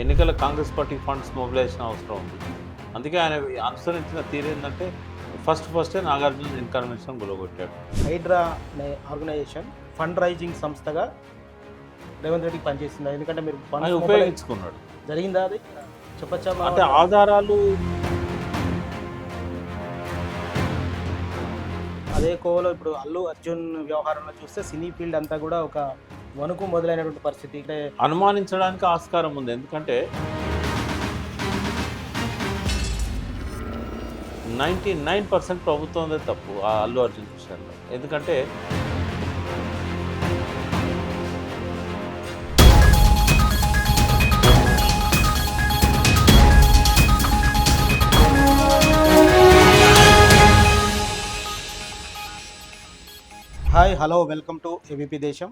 ఎన్నికల Congress party funds mobilisation అవసరం ఉంది. అందుకే ఆయన అనుసరించిన తీరు ఏంటంటే ఫస్ట్ ఫస్టే నాగార్జున ఇన్కన్వెన్షన్ గులగొట్టాడు. హైడ్రా అనే ఆర్గనైజేషన్ ఫండ్ రైజింగ్ సంస్థగా రేవంత్ రెడ్డికి పనిచేస్తుంది ఎందుకంటే మీరు ఆయన ఉపయోగించుకున్నాడు. జరిగిందా అది? చెప్పచ్చా అంటే ఆధారాలు అదే కోవలో ఇప్పుడు అల్లు అర్జున్ వ్యవహారంలో చూస్తే సినీ ఫీల్డ్ అంతా కూడా ఒక వణుకు మొదలైనటువంటి పరిస్థితి. ఇక్కడ అనుమానించడానికి ఆస్కారం ఉంది. ఎందుకంటే నైంటీ నైన్ పర్సెంట్ ప్రభుత్వందే తప్పు ఆ అల్లు అర్జున్ విషయంలో. ఎందుకంటే hi hello welcome to ABP Desam.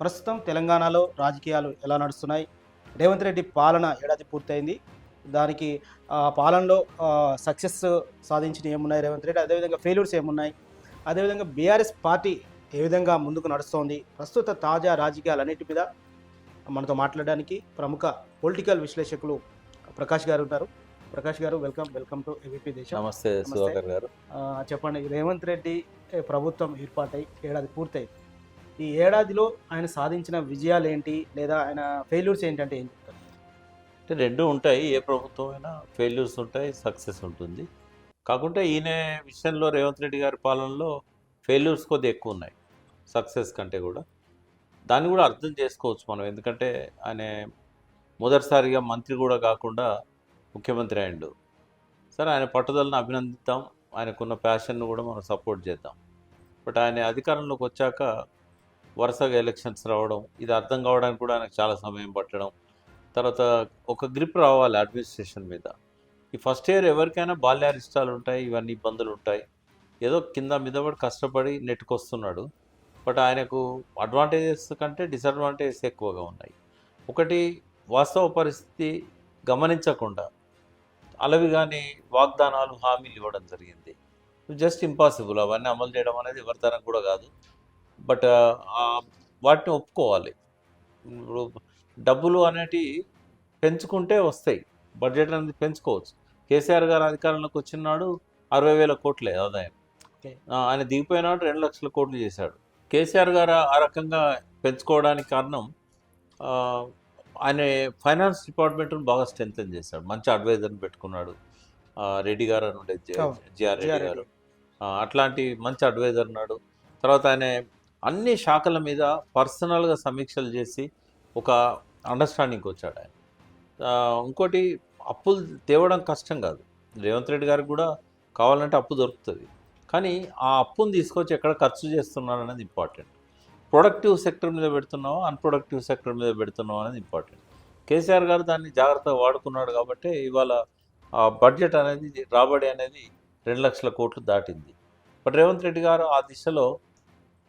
ప్రస్తుతం తెలంగాణలో రాజకీయాలు ఎలా నడుస్తున్నాయి? రేవంత్ రెడ్డి పాలన ఏడాది పూర్తయింది. దానికి పాలనలో సక్సెస్ సాధించిన ఏమున్నాయి రేవంత్ రెడ్డి? అదేవిధంగా ఫెయిల్యూర్స్ ఏమున్నాయి? అదేవిధంగా బీఆర్ఎస్ పార్టీ ఏ విధంగా ముందుకు నడుస్తోంది? ప్రస్తుత తాజా రాజకీయాలన్నిటి మీద మనతో మాట్లాడడానికి ప్రముఖ పొలిటికల్ విశ్లేషకులు ప్రకాష్ గారు ఉన్నారు. ప్రకాష్ గారు వెల్కమ్ వెల్కమ్ టు ఏబీపీ దేశం. నమస్తే గారు. చెప్పండి రేవంత్ రెడ్డి ప్రభుత్వం ఏర్పాటై ఏడాది పూర్తయింది. ఈ ఏడాదిలో ఆయన సాధించిన విజయాలు ఏంటి లేదా ఆయన ఫెయిల్యూర్స్ ఏంటంటే ఏం చెప్తారు? అంటే రెండు ఉంటాయి. ఏ ప్రభుత్వం అయినా ఫెయిల్యూర్స్ ఉంటాయి సక్సెస్ ఉంటుంది. కాకుంటే ఈయన విషయంలో రేవంత్ రెడ్డి గారి పాలనలో ఫెయిల్యూర్స్ కొద్ది ఎక్కువ ఉన్నాయి. సక్సెస్ కంటే కూడా. దాన్ని కూడా అర్థం చేసుకోవచ్చు మనం. ఎందుకంటే ఆయన మొదటిసారిగా మంత్రి కూడా కాకుండా ముఖ్యమంత్రి అయిండు సరే ఆయన పట్టుదలను అభినందిద్దాం. ఆయనకున్న ప్యాషన్ను కూడా మనం సపోర్ట్ చేద్దాం. బట్ ఆయన అధికారంలోకి వచ్చాక వరుసగా ఎలక్షన్స్ రావడం ఇది అర్థం కావడానికి కూడా ఆయనకు చాలా సమయం పట్టడం. తర్వాత ఒక గ్రిప్ రావాలి అడ్మినిస్ట్రేషన్ మీద. ఈ ఫస్ట్ ఇయర్ ఎవరికైనా బాల్యారిష్టాలు ఉంటాయి ఇవన్నీ ఇబ్బందులు ఉంటాయి. ఏదో కింద మీద పడి కష్టపడి నెట్టుకొస్తున్నాడు. బట్ ఆయనకు అడ్వాంటేజెస్ కంటే డిసడ్వాంటేజెస్ ఎక్కువగా ఉన్నాయి. ఒకటి వాస్తవ పరిస్థితి గమనించకుండా అలవిగాని కానీ వాగ్దానాలు హామీలు ఇవ్వడం జరిగింది. జస్ట్ ఇంపాసిబుల్ అవన్నీ అమలు చేయడం అనేది ఎవరితనం కూడా కాదు. బట్ వాటిని ఒప్పుకోవాలి. ఇప్పుడు డబ్బులు అనేటివి పెంచుకుంటే వస్తాయి. బడ్జెట్ అనేది పెంచుకోవచ్చు. కేసీఆర్ గారు అధికారంలోకి వచ్చినాడు అరవై వేల కోట్లే ఆదాయం. ఆయన దిగిపోయినాడు రెండు లక్షల కోట్లు చేశాడు. కేసీఆర్ గారు ఆ రకంగా పెంచుకోవడానికి కారణం ఆయన ఫైనాన్స్ డిపార్ట్మెంట్ను బాగా స్ట్రెంగ్తన్ చేశాడు. మంచి అడ్వైజర్ని పెట్టుకున్నాడు. రెడ్డి గారు అని ఉండే. జిఆర్ రెడ్డి గారు. అట్లాంటి మంచి అడ్వైజర్ ఉన్నాడు. తర్వాత ఆయన అన్ని శాఖల మీద పర్సనల్గా సమీక్షలు చేసి ఒక అండర్స్టాండింగ్కి వచ్చాడు ఆయన. ఇంకోటి అప్పులు తేవడం కష్టం కాదు. రేవంత్ రెడ్డి గారికి కూడా కావాలంటే అప్పు దొరుకుతుంది. కానీ ఆ అప్పును తీసుకొచ్చి ఎక్కడ ఖర్చు చేస్తున్నారు అనేది ఇంపార్టెంట్. ప్రొడక్టివ్ సెక్టర్ మీద పెడుతున్నావా? అన్ప్రొడక్టివ్ సెక్టర్ మీద పెడుతున్నావా అనేది ఇంపార్టెంట్. కేసీఆర్ గారు దాన్ని జాగ్రత్తగా వాడుకున్నాడు కాబట్టి ఇవాళ ఆ బడ్జెట్ అనేది రాబడి అనేది రెండు లక్షల కోట్లు దాటింది. బట్ రేవంత్ రెడ్డి గారు ఆ దిశలో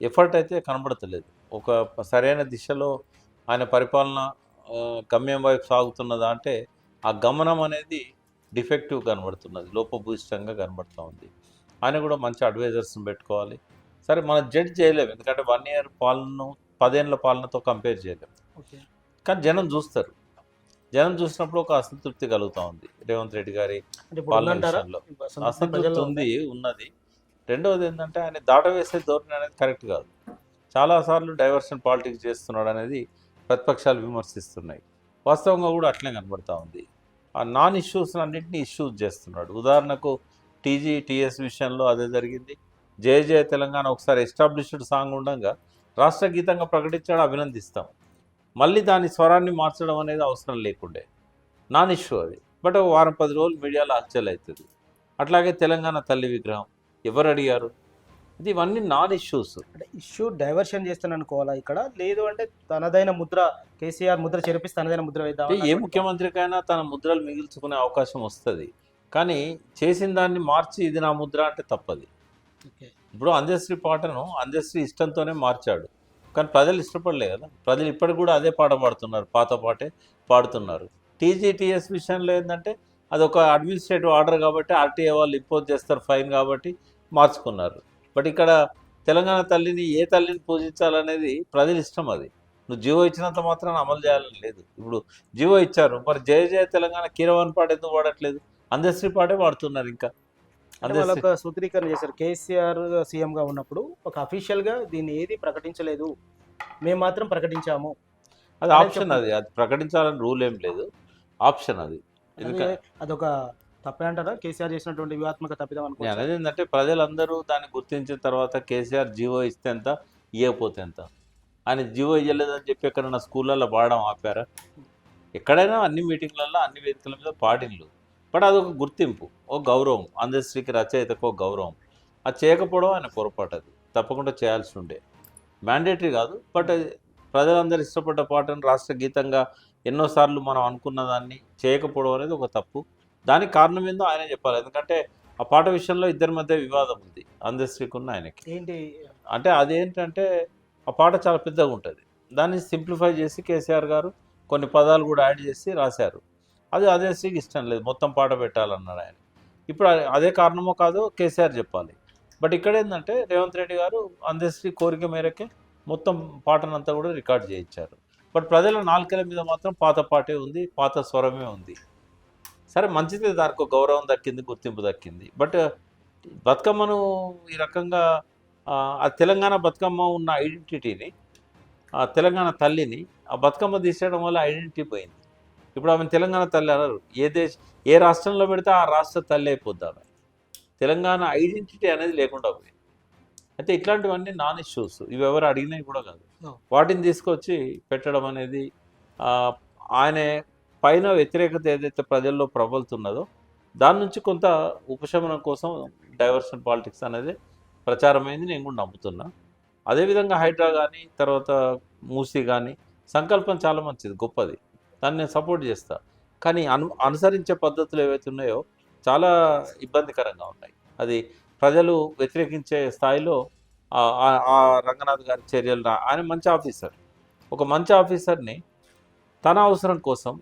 ఎఫర్ట్ అయితే కనబడతలేదు. ఒక సరైన దిశలో ఆయన పరిపాలన గమ్యం వైపు సాగుతున్నదా అంటే ఆ గమనం అనేది డిఫెక్టివ్ కనబడుతున్నది లోపభూయిష్టంగా కనబడుతూ ఉంది. ఆయన కూడా మంచి అడ్వైజర్స్ని పెట్టుకోవాలి. సరే మనం జడ్జ్ చేయలేము. ఎందుకంటే వన్ ఇయర్ పాలనను పదేళ్ళ పాలనతో కంపేర్ చేయలేము. ఓకే. కానీ జనం చూస్తారు. జనం చూసినప్పుడు ఒక అసంతృప్తి కలుగుతూ ఉంది. రేవంత్ రెడ్డి గారి పాలన. అసంతృప్తి ఉంది ఉన్నది. రెండవది ఏంటంటే ఆయన దాటవేసే ధోరణి అనేది కరెక్ట్ కాదు. చాలాసార్లు డైవర్షన్ పాలిటిక్స్ చేస్తున్నాడు అనేది ప్రతిపక్షాలు విమర్శిస్తున్నాయి. వాస్తవంగా కూడా అట్లే కనబడతా ఉంది. ఆ నాన్ ఇష్యూస్ అన్నింటినీ ఇష్యూస్ చేస్తున్నాడు. ఉదాహరణకు టీజీ టీఎస్ విషయంలో అదే జరిగింది. జయ జయ తెలంగాణ ఒకసారి ఎస్టాబ్లిష్డ్ సాంగ్ ఉండగా రాష్ట్ర గీతంగా ప్రకటించాడు అభినందిస్తాం. మళ్ళీ దాని స్వరాన్ని మార్చడం అనేది అవసరం లేకుండే. నాన్ ఇష్యూ అది. బట్ ఒక వారం పది రోజులు మీడియాలో హల్చల్ అవుతుంది. అట్లాగే తెలంగాణ తల్లి విగ్రహం. ఎవరు అడిగారు? ఇది ఇవన్నీ నాన్ ఇష్యూస్. అంటే ఇష్యూ డైవర్షన్ చేస్తాను అనుకోవాలా ఇక్కడ? లేదు అంటే తనదైన ముద్ర కేసీఆర్ ముద్ర చెరిపిస్తే తనదైన ముద్ర వేద్దాం ఏ ముఖ్యమంత్రికైనా తన ముద్రలు మిగిల్చుకునే అవకాశం వస్తుంది. కానీ చేసిన దాన్ని మార్చి ఇది నా ముద్ర అంటే తప్పది. ఓకే. ఇప్పుడు అందశ్రీ పాటను అందశ్రీ ఇష్టంతోనే మార్చాడు. కానీ ప్రజలు ఇష్టపడలే కదా. ప్రజలు ఇప్పటికి కూడా అదే పాట పాడుతున్నారు. పాత పాటే పాడుతున్నారు. టీజీటీఎస్ విషయంలో ఏంటంటే అది ఒక అడ్మినిస్ట్రేటివ్ ఆర్డర్ కాబట్టి ఆర్టీఏ వాళ్ళు ఇంపోజ్ చేస్తారు ఫైన్ కాబట్టి మార్చుకున్నారు. బట్ ఇక్కడ తెలంగాణ తల్లిని ఏ తల్లిని పూజించాలనేది ప్రజల ఇష్టం అది. నువ్వు జీవో ఇచ్చినంత మాత్రాన అమలు చేయాలని లేదు. ఇప్పుడు జీవో ఇచ్చారు మరి జయ జయ తెలంగాణ కీరవాణి పాట ఎందుకు వాడట్లేదు? అందశ్రీ పాటే వాడుతున్నారు ఇంకా. ఒక సూత్రీకరణ చేశారు. కేసీఆర్ సీఎం గా ఉన్నప్పుడు ఒక అఫీషియల్గా దీన్ని ఏది ప్రకటించలేదు మేము మాత్రం ప్రకటించాము. అది ఆప్షన్. అది. అది ప్రకటించాలని రూల్ ఏం లేదు. ఆప్షన్ అది. అదొక తప్పే అంటారా? కేసీఆర్ చేసినటువంటి వ్యూహాత్మక తప్పిదం నేను అనుకో అనేది ఏంటంటే ప్రజలందరూ దాన్ని గుర్తించిన తర్వాత కేసీఆర్ జీవో ఇస్తే ఎంత ఇవ్వకపోతే ఎంత? ఆయన జీవో ఇవ్వలేదని చెప్పి ఎక్కడన్నా స్కూళ్ళల్లో పాడడం ఆపారా? ఎక్కడైనా అన్ని మీటింగ్లలో అన్ని వేదికల మీద పాడిన్లు బట్ అదొక గుర్తింపు ఒక గౌరవం అందశ్రీకి రచయితకు ఒక గౌరవం. అది చేయకపోవడం ఆయన పొరపాటు అది. తప్పకుండా చేయాల్సి ఉండే. మ్యాండేటరీ కాదు బట్ ప్రజలందరూ ఇష్టపడ్డ పాటను రాష్ట్ర గీతంగా ఎన్నోసార్లు మనం అనుకున్న దాన్ని చేయకపోవడం అనేది ఒక తప్పు. దానికి కారణం ఏందో ఆయన చెప్పాలి. ఎందుకంటే ఆ పాట విషయంలో ఇద్దరి మధ్య వివాదం ఉంది. అందశ్రీకున్న ఆయనకి. ఏంటి? అంటే అదేంటంటే ఆ పాట చాలా పెద్దగా ఉంటుంది. దాన్ని సింప్లిఫై చేసి కేసీఆర్ గారు కొన్ని పదాలు కూడా యాడ్ చేసి రాశారు. అది అందశ్రీకి ఇష్టం లేదు. మొత్తం పాట పెట్టాలన్నాడు ఆయన. ఇప్పుడు అదే కారణమో కాదో కేసీఆర్ చెప్పాలి. బట్ ఇక్కడ ఏంటంటే రేవంత్ రెడ్డి గారు అందశ్రీ కోరిక మేరకే మొత్తం పాటనంతా కూడా రికార్డ్ చేయించారు. బట్ ప్రజల నాలుకల మీద మాత్రం పాత పాటే ఉంది పాత స్వరమే ఉంది. సరే మంచిది దానికి గౌరవం దక్కింది గుర్తింపు దక్కింది. బట్ బతుకమ్మను ఈ రకంగా ఆ, తెలంగాణ బతుకమ్మ ఉన్న ఐడెంటిటీని ఆ తెలంగాణ తల్లిని ఆ బతుకమ్మ తీసేయడం వల్ల ఐడెంటిటీ పోయింది. ఇప్పుడు ఆమె తెలంగాణ తల్లి అన్నారు ఏ దేశ ఏ రాష్ట్రంలో పెడితే ఆ రాష్ట్ర తల్లి అయిపోద్ది ఆమె. తెలంగాణ ఐడెంటిటీ అనేది లేకుండా పోయింది. అయితే ఇట్లాంటివన్నీ నాన్ ఇష్యూస్ ఇవి ఎవరు అడిగినవి కూడా కాదు. వాటిని తీసుకొచ్చి పెట్టడం అనేది ఆయన పైన వ్యతిరేకత ఏదైతే ప్రజల్లో ప్రబలుతున్నదో దాని నుంచి కొంత ఉపశమనం కోసం డైవర్షన్ పాలిటిక్స్ అనేది ప్రచారమైంది నేను కూడా నమ్ముతున్నా. అదేవిధంగా హైడ్రా కానీ తర్వాత మూసీ కానీ సంకల్పం చాలా మంచిది గొప్పది. దాన్ని నేను సపోర్ట్ చేస్తా. కానీ అను అనుసరించే పద్ధతులు ఏవైతే ఉన్నాయో చాలా ఇబ్బందికరంగా ఉన్నాయి. అది ప్రజలు వ్యతిరేకించే స్థాయిలో ఆ- ఆ- రంగనాథ్ గారి చర్యలు రా- ఆయన మంచి ఆఫీసర్. ఒక మంచి ఆఫీసర్ని తన అవసరం కోసం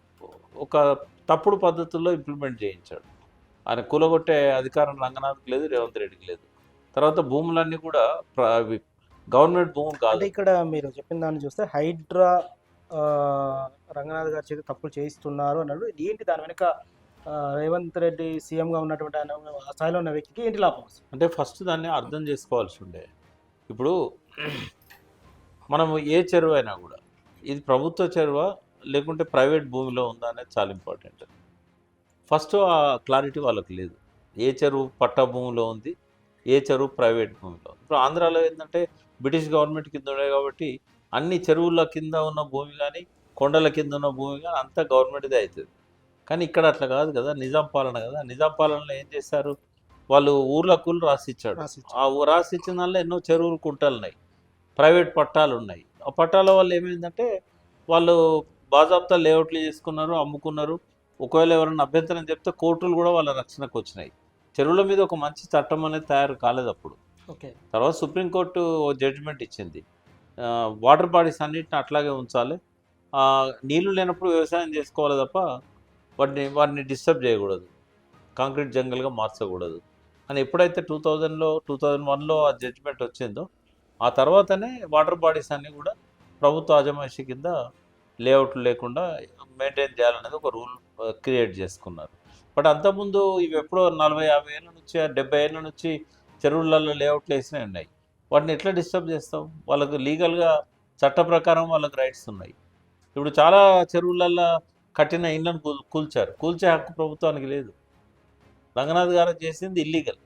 ఒక తప్పుడు పద్ధతుల్లో ఇంప్లిమెంట్ చేయించాడు. ఆయన కూలగొట్టే అధికారం రంగనాథ్కి లేదు రేవంత్ రెడ్డికి లేదు. తర్వాత భూములన్నీ కూడా గవర్నమెంట్ భూములు కాదు. ఇక్కడ మీరు చెప్పిన దాన్ని చూస్తే హైడ్రా రంగనాథ్ గారి చేత తప్పులు చేయిస్తున్నారు అన్నాడు. ఏంటి దాని వెనుక రేవంత్ రెడ్డి సీఎంగా ఉన్నటువంటి ఆయన ఆ స్థాయిలో ఉన్న వ్యక్తికి ఏంటి లాభం? అంటే ఫస్ట్ దాన్ని అర్థం చేసుకోవాల్సి ఉండే. ఇప్పుడు మనము ఏ చెరువు అయినా కూడా ఇది ప్రభుత్వ చెరువ లేకుంటే ప్రైవేట్ భూమిలో ఉందా అనేది చాలా ఇంపార్టెంట్. ఫస్ట్ ఆ క్లారిటీ వాళ్ళకి లేదు. ఏ చెరువు పట్టా భూమిలో ఉంది ఏ చెరువు ప్రైవేట్ భూమిలో ఉంది. ఇప్పుడు ఆంధ్రాలో ఏంటంటే బ్రిటిష్ గవర్నమెంట్ కింద ఉండే కాబట్టి అన్ని చెరువుల కింద ఉన్న భూమి కానీ కొండల కింద ఉన్న భూమి కానీ అంతా గవర్నమెంట్దే అవుతుంది. కానీ ఇక్కడ అట్లా కాదు కదా నిజాం పాలన కదా. నిజాం పాలనలో ఏం చేశారు? వాళ్ళు ఊర్ల కూలు రాసిచ్చాడు. ఆ రాసిచ్చిన దానిలో ఎన్నో చెరువులు కుంటలు ఉన్నాయి. ప్రైవేట్ పట్టాలు ఉన్నాయి. ఆ పట్టాల వల్ల ఏమైందంటే వాళ్ళు బాజాబ్తా లేఅవుట్లు చేసుకున్నారు అమ్ముకున్నారు. ఒకవేళ ఎవరైనా అభ్యంతరం చెప్తే కోర్టులు కూడా వాళ్ళ రక్షణకు వచ్చినాయి. చెరువుల మీద ఒక మంచి చట్టం అనేది తయారు కాలేదు అప్పుడు. ఓకే. తర్వాత సుప్రీంకోర్టు ఓ జడ్జిమెంట్ ఇచ్చింది. వాటర్ బాడీస్ అన్నిటిని అట్లాగే ఉంచాలి. నీళ్ళు లేనప్పుడు వ్యవసాయం చేసుకోవాలి తప్ప వాటిని వాటిని డిస్టర్బ్ చేయకూడదు. కాంక్రీట్ జంగల్గా మార్చకూడదు. అని ఎప్పుడైతే టూ థౌజండ్లో టూ థౌజండ్ వన్లో ఆ జడ్జిమెంట్ వచ్చిందో ఆ తర్వాతనే వాటర్ బాడీస్ అన్నీ కూడా ప్రభుత్వ అజమాయిషి కింద లేఅవుట్లు లేకుండా మెయింటైన్ చేయాలనేది ఒక రూల్ క్రియేట్ చేసుకున్నారు. బట్ అంతకుముందు ఇవి ఎప్పుడో నలభై యాభై ఏళ్ళ నుంచి డెబ్బై ఏళ్ళ నుంచి చెరువులలో లేఅవుట్లు వేసినవి ఉన్నాయి. వాటిని ఎట్లా డిస్టర్బ్ చేస్తాం? వాళ్ళకు లీగల్గా చట్ట ప్రకారం వాళ్ళకి రైట్స్ ఉన్నాయి. ఇప్పుడు చాలా చెరువులలో కట్టిన ఇళ్ళను కూల్చారు. కూల్చే హక్కు ప్రభుత్వానికి లేదు. రంగనాథ్ గారు చేసింది ఇల్లీగల్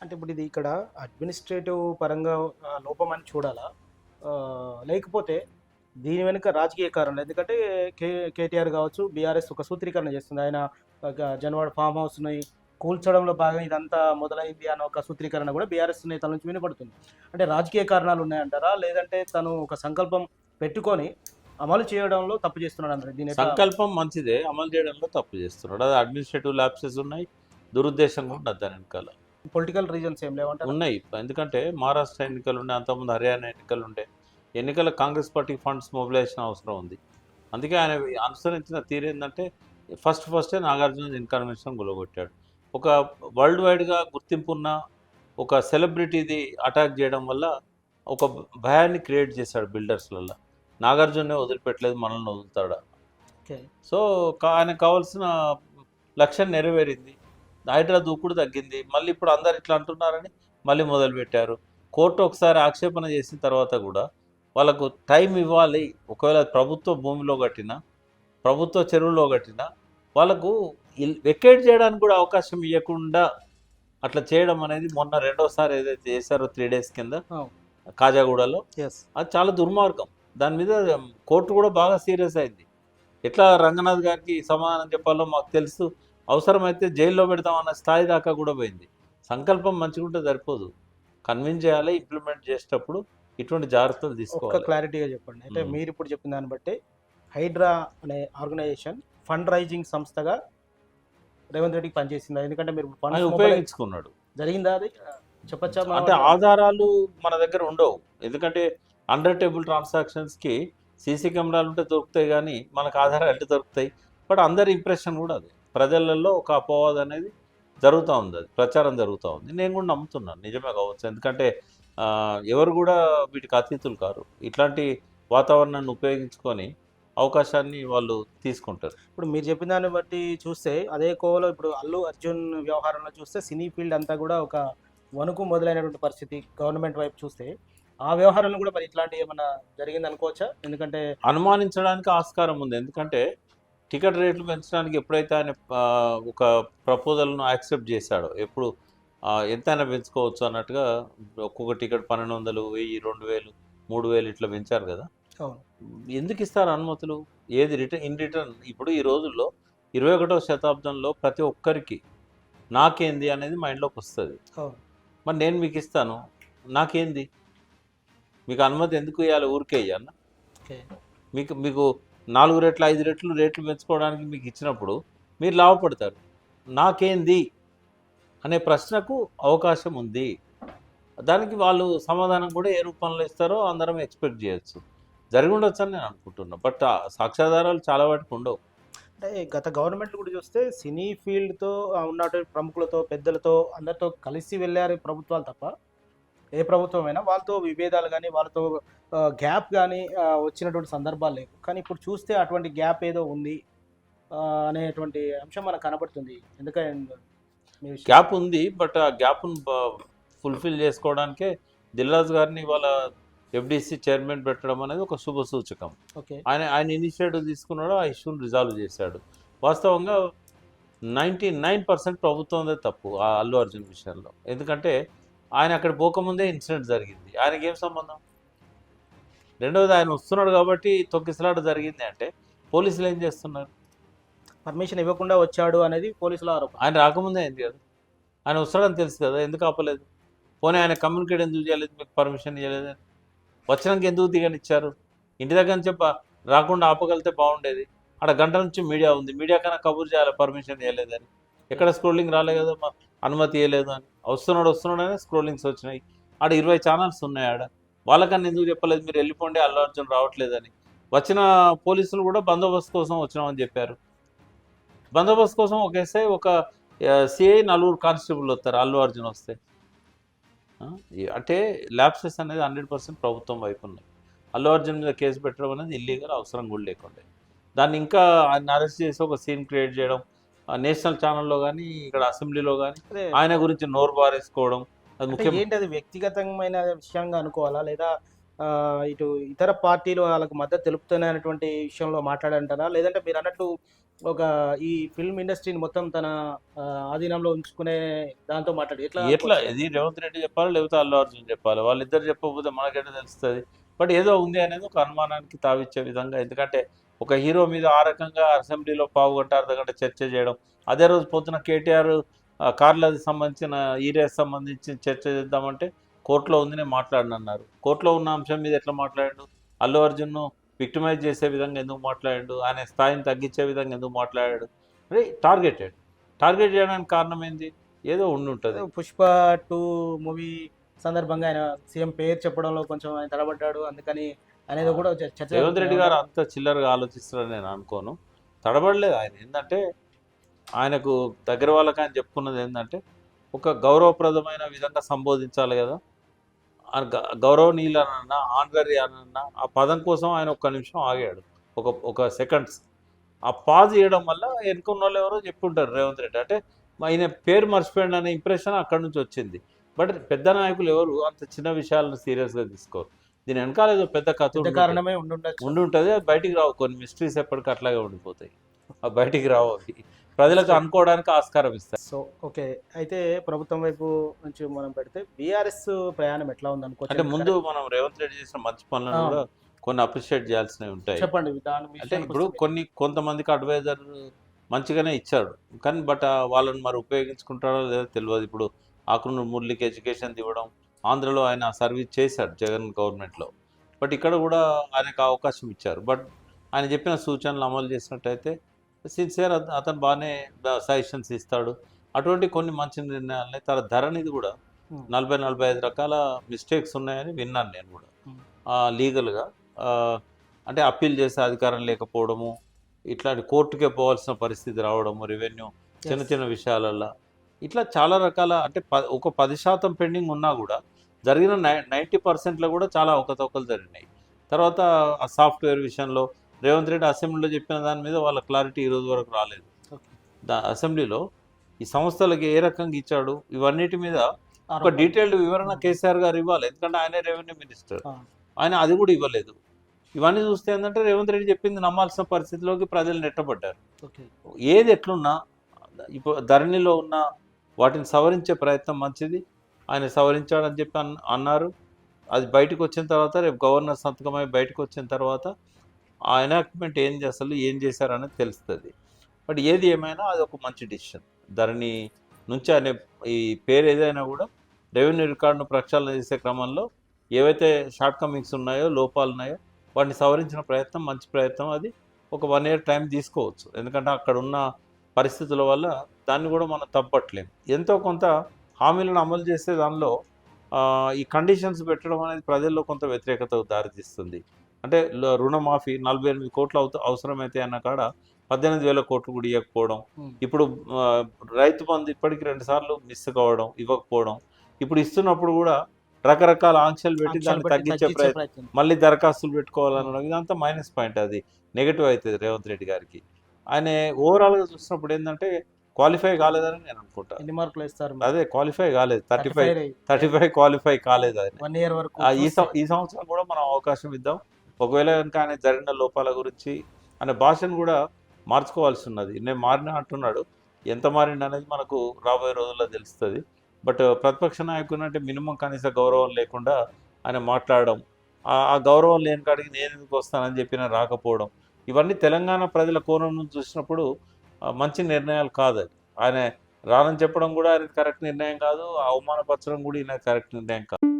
అంటే ఇప్పుడు ఇది ఇక్కడ అడ్మినిస్ట్రేటివ్ పరంగా లోపం అని చూడాలా? లేకపోతే దీని వెనుక రాజకీయ కారణం ఎందుకంటే కే కేటీఆర్ కావచ్చు బీఆర్ఎస్ ఒక సూత్రీకరణ చేస్తుంది. ఆయన ఒక జనవాడ ఫామ్ హౌస్ని కూల్చడంలో భాగం ఇదంతా మొదలైంది అన్న ఒక సూత్రీకరణ కూడా బీఆర్ఎస్ నేతల నుంచి వినపడుతుంది. అంటే రాజకీయ కారణాలు ఉన్నాయంటారా? లేదంటే తను ఒక సంకల్పం పెట్టుకొని అమలు చేయడంలో తప్పు చేస్తున్నాడు అంటారు దీని సంకల్పం మంచిదే అమలు చేయడంలో తప్పు చేస్తున్నాడు. అది అడ్మినిస్ట్రేటివ్ ల్యాప్సెస్ ఉన్నాయి దురుద్దేశం కూడా దాని వెనకాల. పొలిటికల్ రీజన్స్ ఏం లేవంటారు? ఉన్నాయి. ఎందుకంటే మహారాష్ట్ర ఎన్నికలు ఉండే అంతకుముందు హర్యానా ఎన్నికలు ఉండే. ఎన్నికల కాంగ్రెస్ పార్టీ ఫండ్స్ మొబిలైజేషన్ అవసరం ఉంది. అందుకే ఆయన అనుసరించిన తీరు ఏంటంటే ఫస్ట్ ఫస్టే నాగార్జున ఇన్కన్వెన్షన్ గులగొట్టాడు. ఒక వరల్డ్ వైడ్గా గుర్తింపు ఉన్న ఒక సెలబ్రిటీది అటాక్ చేయడం వల్ల ఒక భయాన్ని క్రియేట్ చేశాడు బిల్డర్స్లలో నాగార్జునే వదిలిపెట్టలేదు మనల్ని వదులుతాడా? ఓకే. సో ఆయనకు కావాల్సిన లక్ష్యం నెరవేరింది. హైడ్రా దూకుడు తగ్గింది. మళ్ళీ ఇప్పుడు అందరు ఇట్లా అంటున్నారని మళ్ళీ మొదలుపెట్టారు. కోర్టు ఒకసారి ఆక్షేపణ చేసిన తర్వాత కూడా వాళ్ళకు టైం ఇవ్వాలి. ఒకవేళ ప్రభుత్వ భూమిలో కట్టినా ప్రభుత్వ చెరువులో కట్టినా వాళ్ళకు వెకేట్ చేయడానికి కూడా అవకాశం ఇవ్వకుండా అట్లా చేయడం అనేది మొన్న రెండోసారి ఏదైతే చేశారో త్రీ డేస్ కింద. కాజాగూడలో అది చాలా దుర్మార్గం. దాని మీద కోర్టు కూడా బాగా సీరియస్ అయింది. ఎట్లా రంగనాథ్ గారికి సమాధానం చెప్పాలో మాకు తెలుసు. అవసరమైతే జైల్లో పెడతామన్న స్థాయి దాకా కూడా పోయింది. సంకల్పం మంచిగా ఉంటే సరిపోదు. కన్విన్స్ చేయాలి ఇంప్లిమెంట్ చేసేటప్పుడు ఇటువంటి జాగ్రత్తలు తీసుకోవాలి. క్లారిటీగా చెప్పండి. అంటే. మీరు ఇప్పుడు చెప్పిన దాన్ని బట్టి హైడ్రా అనే ఆర్గనైజేషన్ ఫండ్ రైజింగ్ సంస్థగా రేవంత్ రెడ్డికి పనిచేసిందా? ఎందుకంటే మీరు మొబైల్ ఉపయోగించుకున్నాడు. జరిగిందా అది? చెప్పచ్చా అంటే? ఆధారాలు మన దగ్గర ఉండవు. ఎందుకంటే అండర్ టేబుల్ ట్రాన్సాక్షన్స్కి సీసీ కెమెరాలు ఉంటే దొరుకుతాయి కానీ మనకు ఆధారాలు అంటే దొరుకుతాయి. బట్ అందరి ఇంప్రెషన్ కూడా అది. ప్రజలలో ఒక అపవాదం అనేది జరుగుతూ ఉంది అది. ప్రచారం జరుగుతూ ఉంది. నేను కూడా నమ్ముతున్నాను. నిజమే కావచ్చు. ఎందుకంటే ఎవరు కూడా వీటికి అతీతులు కారు. ఇట్లాంటి వాతావరణాన్ని ఉపయోగించుకొని అవకాశాన్ని వాళ్ళు తీసుకుంటారు. ఇప్పుడు మీరు చెప్పిన దాన్ని బట్టి చూస్తే అదే కోవలో ఇప్పుడు అల్లు అర్జున్ వ్యవహారంలో చూస్తే సినీ ఫీల్డ్ అంతా కూడా ఒక వణుకు మొదలైనటువంటి పరిస్థితి గవర్నమెంట్ వైపు చూస్తే ఆ వ్యవహారంలో కూడా మరి ఇట్లాంటి ఏమైనా జరిగింది అనుకోవచ్చా? ఎందుకంటే అనుమానించడానికి ఆస్కారం ఉంది. ఎందుకంటే టికెట్ రేట్లు పెంచడానికి ఎప్పుడైతే ఆయన ఒక ప్రపోజల్ను యాక్సెప్ట్ చేశాడో ఎప్పుడు ఎంతైనా పెంచుకోవచ్చు అన్నట్టుగా ఒక్కొక్క టికెట్ పన్నెండు వందలు వెయ్యి రెండు వేలు మూడు వేలు ఇట్లా పెంచారు కదా? ఎందుకు ఇస్తారు అనుమతులు? ఏది రిటర్న్ ఇన్ రిటర్న్? ఇప్పుడు ఈ రోజుల్లో ఇరవై ఒకటవ శతాబ్దంలో ప్రతి ఒక్కరికి నాకేంది అనేది మైండ్లోకి వస్తుంది. మరి నేను మీకు ఇస్తాను. నాకేంది? మీకు అనుమతి ఎందుకు ఇవ్వాలి ఊరికే ఓకే. మీకు మీకు నాలుగు రెట్లు ఐదు రెట్లు రేట్లు పెంచుకోవడానికి మీకు ఇచ్చినప్పుడు మీరు లాభపడతారు. నాకేంది? అనే ప్రశ్నకు అవకాశం ఉంది. దానికి వాళ్ళు సమాధానం కూడా ఏ రూపంలో ఇస్తారో అందరం ఎక్స్పెక్ట్ చేయొచ్చు. జరిగి ఉండొచ్చు అని నేను అనుకుంటున్నా. బట్ సాక్ష్యాధారాలు చాలా వాటికి ఉండవు. అంటే గత గవర్నమెంట్ కూడా చూస్తే సినీ ఫీల్డ్తో ఉన్నటువంటి ప్రముఖులతో పెద్దలతో అందరితో కలిసి వెళ్ళారు ప్రభుత్వాలు తప్ప ఏ ప్రభుత్వమైనా వాళ్ళతో విభేదాలు కానీ వాళ్ళతో గ్యాప్ కానీ వచ్చినటువంటి సందర్భాలు లేవు. కానీ ఇప్పుడు చూస్తే అటువంటి గ్యాప్ ఏదో ఉంది అనేటువంటి అంశం మనకు కనబడుతుంది. ఎందుకంటే గ్యాప్ ఉంది బట్ ఆ గ్యాప్ను ఫుల్ఫిల్ చేసుకోవడానికే దిల్రాజు గారిని వాళ్ళ ఎఫ్డిసి చైర్మన్ పెట్టడం అనేది ఒక శుభ సూచకం. ఓకే. ఆయన ఆయన ఇనిషియేటివ్ తీసుకున్నాడు ఆ ఇష్యూని రిజాల్వ్ చేశాడు. వాస్తవంగా నైంటీ నైన్ పర్సెంట్ ప్రభుత్వందే తప్పు ఆ అల్లు అర్జున్ విషయంలో. ఎందుకంటే ఆయన అక్కడ పోకముందే ఇన్సిడెంట్ జరిగింది. ఆయనకి ఏం సంబంధం? రెండవది ఆయన వస్తున్నాడు కాబట్టి తొక్కిసలాట జరిగింది అంటే పోలీసులు ఏం చేస్తున్నారు? పర్మిషన్ ఇవ్వకుండా వచ్చాడు అనేది పోలీసుల ఆరోపణ. ఆయన రాకముందే అయింది కదా? ఆయన వస్తాడని తెలుసు కదా? ఎందుకు ఆపలేదు? పోనీ ఆయన కమ్యూనికేట్ ఎందుకు చేయలేదు? మీకు పర్మిషన్ ఇవ్వలేదు? వచ్చినాక ఎందుకు దిగనిచ్చారు ఇంటి దగ్గర నుంచి రాకుండా ఆపగలితే బాగుండేది. ఆడ గంట నుంచి మీడియా ఉంది. మీడియా కన్నా కబుర్ చేయాలి పర్మిషన్ ఇవ్వలేదని. ఎక్కడ స్క్రోలింగ్ రాలే కదా? మా అనుమతి ఇవ్వలేదు అని. వస్తున్నాడు వస్తున్నాడనే స్క్రోలింగ్స్ వచ్చినాయి. ఆడ ఇరవై ఛానల్స్ ఉన్నాయి ఆడ. వాళ్ళకన్నా ఎందుకు చెప్పలేదు? మీరు వెళ్ళిపోండి అల్లు అర్జున్ రావట్లేదని. వచ్చిన పోలీసులు కూడా బందోబస్తు కోసం వచ్చినామని చెప్పారు. బందోబస్తు కోసం ఒక ఒక సిఐ నలుగురు కానిస్టేబుల్ వస్తారు అల్లు అర్జున్ వస్తే. అంటే ల్యాప్సెస్ అనేది హండ్రెడ్ పర్సెంట్ ప్రభుత్వం వైపు ఉన్నాయి. అల్లు అర్జున్ మీద కేసు పెట్టడం అనేది ఇల్లీగల్ అవసరం కూడా లేకుండా. దాన్ని ఇంకా ఆయన అరెస్ట్ చేసి ఒక సీన్ క్రియేట్ చేయడం నేషనల్ ఛానల్లో కానీ ఇక్కడ అసెంబ్లీలో కానీ ఆయన గురించి నోరు బారేసుకోవడం అది ముఖ్యం. ఏంటి అది వ్యక్తిగతమైన విషయంగా అనుకోవాలా? లేదా ఇటు ఇతర పార్టీలు వాళ్ళకు మద్దతు తెలుపుతున్నాయనేటువంటి విషయంలో మాట్లాడంటారా? లేదంటే మీరు అన్నట్టు ఒక ఈ ఫిల్మ్ ఇండస్ట్రీని మొత్తం తన ఆధీనంలో ఉంచుకునే దాంతో మాట్లాడి. ఎట్లా ఎట్లా? ఇది రేవంత్ రెడ్డి చెప్పాలి? లేకపోతే అల్లు అర్జున్ చెప్పాలి? వాళ్ళిద్దరు చెప్పకపోతే మనకెట్లా తెలుస్తుంది? బట్ ఏదో ఉంది అనేది ఒక అనుమానానికి తావిచ్చే విధంగా. ఎందుకంటే ఒక హీరో మీద ఆ రకంగా అసెంబ్లీలో పావు గంట చర్చ చేయడం. అదే రోజు పొద్దున కేటీఆర్ కార్లకి సంబంధించిన ఈరేస్ సంబంధించిన చర్చ చేద్దామంటే కోర్టులో ఉంది నేను మాట్లాడనన్నారు. కోర్టులో ఉన్న అంశం మీద ఎట్లా మాట్లాడాడు? అల్లు అర్జున్ను విక్టిమైజ్ చేసే విధంగా ఎందుకు మాట్లాడాడు? ఆయన స్థాయిని తగ్గించే విధంగా ఎందుకు మాట్లాడాడు? అంటే టార్గెటెడ్. టార్గెట్ చేయడానికి కారణం ఏంది? ఏదో ఉండి ఉంటుంది పుష్ప టూ మూవీ సందర్భంగా ఆయన సీఎం పేరు చెప్పడంలో కొంచెం ఆయన తడబడ్డాడు. అందుకని అనేది కూడా చర్చ రేవంత్ రెడ్డి గారు అంత చిల్లరగా ఆలోచిస్తారని నేను అనుకోను. తడబడలేదు. ఆయన ఏంటంటే ఆయనకు దగ్గర వాళ్ళకి ఆయన చెప్పుకున్నది ఏంటంటే ఒక గౌరవప్రదమైన విధంగా సంబోధించాలి కదా. గౌరవనీయులు అనన్నా ఆనరీ అనన్నా ఆ పదం కోసం ఆయన ఒక్క నిమిషం ఆగాడు. ఒక ఒక సెకండ్స్. ఆ పాజ్ చేయడం వల్ల ఎన్నుకున్న వాళ్ళు ఎవరో చెప్పుంటారు రేవంత్ రెడ్డి. అంటే ఆయన పేరు మర్చిపోయాడు అనే ఇంప్రెషన్ అక్కడి నుంచి వచ్చింది. బట్ పెద్ద నాయకులు ఎవరు అంత చిన్న విషయాలను సీరియస్గా తీసుకోరు. దీని వెనకాల ఏదో పెద్ద కథ. కారణమే ఉండుంటది. బయటికి రావు. కొన్ని మిస్టరీస్ ఎప్పటికీ అట్లాగే ఉండిపోతాయి. బయటికి రావు అవి. ప్రజలకు అనుకోవడానికి ఆస్కారం ఇస్తాయి సో ఓకే అయితే ప్రభుత్వం వైపు నుంచి మనం పెడితే బీఆర్ఎస్ ప్రయాణం ఎట్లా ఉంది అనుకోవచ్చు అంటే ముందు మనం రేవంత్ రెడ్డి చేసిన మంచి పనులను. కూడా కొన్ని అప్రిషియేట్ చేయాల్సినవి ఉంటాయి. చెప్పండి అంటే ఇప్పుడు కొన్ని కొంతమందికి అడ్వైజర్ మంచిగానే ఇచ్చాడు. కానీ బట్ వాళ్ళని మరి ఉపయోగించుకుంటాడో లేదో తెలియదు. ఇప్పుడు ఆకును మురళికి ఎడ్యుకేషన్ ఇవ్వడం ఆంధ్రలో ఆయన సర్వీస్ చేశాడు జగన్ గవర్నమెంట్లో బట్ ఇక్కడ కూడా ఆయనకు అవకాశం ఇచ్చారు బట్ ఆయన చెప్పిన సూచనలు అమలు చేసినట్టయితే సిన్సియర్ అతను బాగానే సజెషన్స్ ఇస్తాడు అటువంటి కొన్ని మంచి నిర్ణయాలని తన ధరనిది కూడా. నలభై నలభై ఐదు రకాల మిస్టేక్స్ ఉన్నాయని విన్నాను నేను కూడా. లీగల్గా అంటే అప్పీల్ చేసే అధికారం లేకపోవడము ఇట్లాంటి కోర్టుకే పోవాల్సిన పరిస్థితి రావడము రెవెన్యూ చిన్న. చిన్న విషయాలల్లో ఇట్లా చాలా రకాల అంటే ప ఒక పది శాతం పెండింగ్ ఉన్నా కూడా జరిగిన నై నైంటీ పర్సెంట్లో కూడా చాలా అవకతవకలు జరిగినాయి. తర్వాత ఆ సాఫ్ట్వేర్ విషయంలో రేవంత్ రెడ్డి అసెంబ్లీలో చెప్పిన దాని మీద వాళ్ళ క్లారిటీ ఈ రోజు వరకు రాలేదు. దా అసెంబ్లీలో ఈ సంస్థలకు ఏ రకంగా ఇచ్చాడు ఇవన్నిటి మీద ఒక. డీటెయిల్డ్ వివరణ కేసీఆర్ గారు ఇవ్వాలి. ఎందుకంటే ఆయనే రెవెన్యూ మినిస్టర్. ఆయన అది కూడా ఇవ్వలేదు. ఇవన్నీ చూస్తే ఏంటంటే రేవంత్ రెడ్డి చెప్పింది నమ్మాల్సిన పరిస్థితిలోకి ప్రజలు నెట్టబడ్డారు. ఏది ఎట్లున్నా ఇప్పుడు ధరణిలో ఉన్న వాటిని సవరించే ప్రయత్నం మంచిది. ఆయన సవరించాడని చెప్పి అన్- అన్నారు. అది బయటకు వచ్చిన తర్వాత రేపు గవర్నర్ సంతకమై బయటకు వచ్చిన తర్వాత ఆ ఎనాక్ట్మెంట్ ఏం చేస్తారు ఏం చేశారనేది తెలుస్తుంది. బట్ ఏది ఏమైనా అది ఒక మంచి డిసిషన్. ధరణి నుంచి అనే ఈ పేరు ఏదైనా కూడా రెవెన్యూ రికార్డును ప్రక్షాళన చేసే క్రమంలో ఏవైతే షార్ట్ కమింగ్స్ ఉన్నాయో లోపాలు ఉన్నాయో వాటిని సవరించిన ప్రయత్నం మంచి ప్రయత్నం అది ఒక వన్ ఇయర్ టైం తీసుకోవచ్చు. ఎందుకంటే అక్కడ ఉన్న పరిస్థితుల వల్ల దాన్ని కూడా మనం తప్పట్లేం. ఎంతో కొంత హామీలను అమలు చేసే దానిలో ఈ కండిషన్స్ పెట్టడం అనేది ప్రజల్లో కొంత వ్యతిరేకతకు దారితీస్తుంది అంటే రుణమాఫీ నలభై ఎనిమిది కోట్లు అవుత అవసరమైతే అన్న కాడ పద్దెనిమిది వేల కోట్లు కూడా ఇవ్వకపోవడం. ఇప్పుడు రైతు బంధు ఇప్పటికి రెండు సార్లు మిస్ కావడం ఇవ్వకపోవడం ఇప్పుడు ఇస్తున్నప్పుడు కూడా రకరకాల ఆంక్షలు పెట్టి దాన్ని తగ్గించే ప్రయత్నం ప్రయత్నం. మళ్ళీ దరఖాస్తులు పెట్టుకోవాలనడం ఇదంతా మైనస్ పాయింట్ అది నెగిటివ్ అవుతుంది రేవంత్ రెడ్డి గారికి ఆయన ఓవరాల్గా చూసినప్పుడు ఏంటంటే క్వాలిఫై కాలేదని నేను అనుకుంటా. ఎన్ని మార్కులు ఇస్తారు అదే క్వాలిఫై కాలేదు. Thirty five thirty five qualify కాలేదు ఆయన వన్ ఇయర్ వరకు ఈ ఈ సంవత్సరం కూడా మనం అవకాశం ఇద్దాం. ఒకవేళ కనుక ఆయన జరిగిన లోపాల గురించి ఆయన భాషను కూడా మార్చుకోవాల్సి ఉన్నది. నేను మారిన అంటున్నాడు. ఎంత మారిండు అనేది మనకు రాబోయే రోజుల్లో తెలుస్తుంది. బట్ ప్రతిపక్ష నాయకుడు అంటే మినిమం కనీస గౌరవం లేకుండా ఆయన మాట్లాడడం ఆ గౌరవం లేని కాడికి నేను ఎందుకు వస్తానని చెప్పిన రాకపోవడం ఇవన్నీ తెలంగాణ ప్రజల కోణం నుంచి చూసినప్పుడు మంచి నిర్ణయాలు కాదు అది. ఆయన రానని చెప్పడం కూడా ఆయన కరెక్ట్ నిర్ణయం కాదు అవమానపరచడం కూడా ఈయన కరెక్ట్ నిర్ణయం కాదు.